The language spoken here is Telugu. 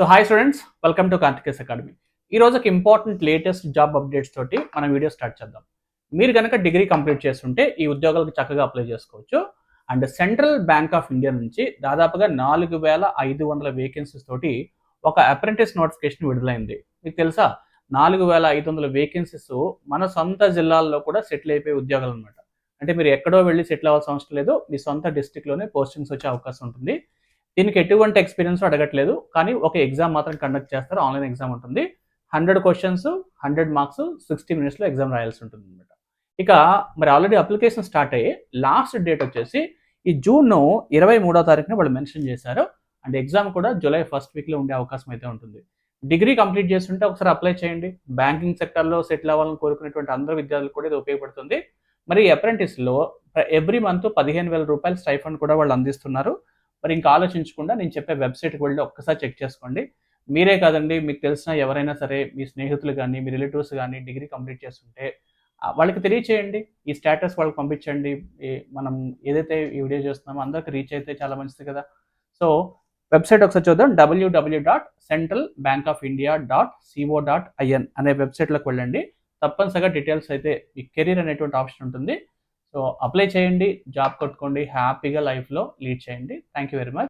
So hi students welcome to Karthikes academy ఈ రోజుకి ఇంపార్టెంట్ లేటెస్ట్ జాబ్ అప్డేట్స్ తోటి మనం వీడియో స్టార్ట్ చేద్దాం. మీరు కనుక డిగ్రీ కంప్లీట్ చేస్తుంటే ఈ ఉద్యోగాలకు చక్కగా అప్లై చేసుకోవచ్చు. And central bank of India నుంచి దాదాపుగా నాలుగు వేల ఐదు వందల వేకెన్సీస్ తోటి ఒక అప్రెంటిస్ నోటిఫికేషన్ విడుదలైంది. మీకు తెలుసా? నాలుగు వేల ఐదు వందల వేకెన్సీస్ మన సొంత జిల్లాల్లో కూడా సెటిల్ అయిపోయే ఉద్యోగాలు అనమాట అంటే మీరు ఎక్కడో వెళ్ళి సెటిల్ అవ్వాల్సిన అవసరం లేదు. మీ సొంత డిస్టిక్లోనే పోస్టింగ్స్ వచ్చే అవకాశం ఉంటుంది. దీనికి ఎటువంటి ఎక్స్పీరియన్స్ అడగట్లేదు. కానీ ఒక ఎగ్జామ్ మాత్రం కండక్ట్ చేస్తారు. ఆన్లైన్ ఎగ్జామ్ ఉంటుంది. Hundred questions hundred marks sixty మినిట్స్లో ఎగ్జామ్ రాయాల్సి ఉంటుంది అనమాట ఇక మరి ఆల్రెడీ అప్లికేషన్ స్టార్ట్ అయ్యి లాస్ట్ డేట్ వచ్చేసి ఈ జూన్ ఇరవై మూడో తారీఖున వాళ్ళు మెన్షన్ చేశారు. అండ్ ఎగ్జామ్ కూడా జూలై ఫస్ట్ వీక్లో ఉండే అవకాశం అయితే ఉంటుంది. డిగ్రీ కంప్లీట్ చేస్తుంటే ఒకసారి అప్లై చేయండి. బ్యాంకింగ్ సెక్టర్లో సెటిల్ అవ్వాలని కోరుకునేటువంటి అందరు విద్యార్థులకు కూడా ఇది ఉపయోగపడుతుంది. మరి అప్రెంటిస్లో ఎవ్రీ మంత్ పదిహేను వేల రూపాయల స్టైఫండ్ కూడా వాళ్ళు అందిస్తున్నారు. మరి ఇంకా ఆలోచించకుండా నేను చెప్పే వెబ్సైట్కి వెళ్ళి ఒక్కసారి చెక్ చేసుకోండి. మీరే కాదండి మీకు తెలిసిన ఎవరైనా సరే మీ స్నేహితులు కానీ మీ రిలేటివ్స్ కానీ డిగ్రీ కంప్లీట్ చేస్తుంటే వాళ్ళకి తెలియచేయండి. ఈ స్టేటస్ వాళ్ళకి పంపించండి. మనం ఏదైతే ఈ వీడియో చేస్తున్నామో అందరికి రీచ్ అయితే చాలా మంచిది కదా. సో వెబ్సైట్ ఒకసారి చూద్దాం. WWW dot central bank of India dot C O dot I వెబ్సైట్లోకి వెళ్ళండి. తప్పనిసరిగా డీటెయిల్స్ అయితే మీ కెరీర్ అనేటువంటి ఆప్షన్ ఉంటుంది. సో అప్లై చేయండి జాబ్ కొట్టుకోండి హ్యాపీగా లైఫ్లో లీడ్ చేయండి. Thank you very much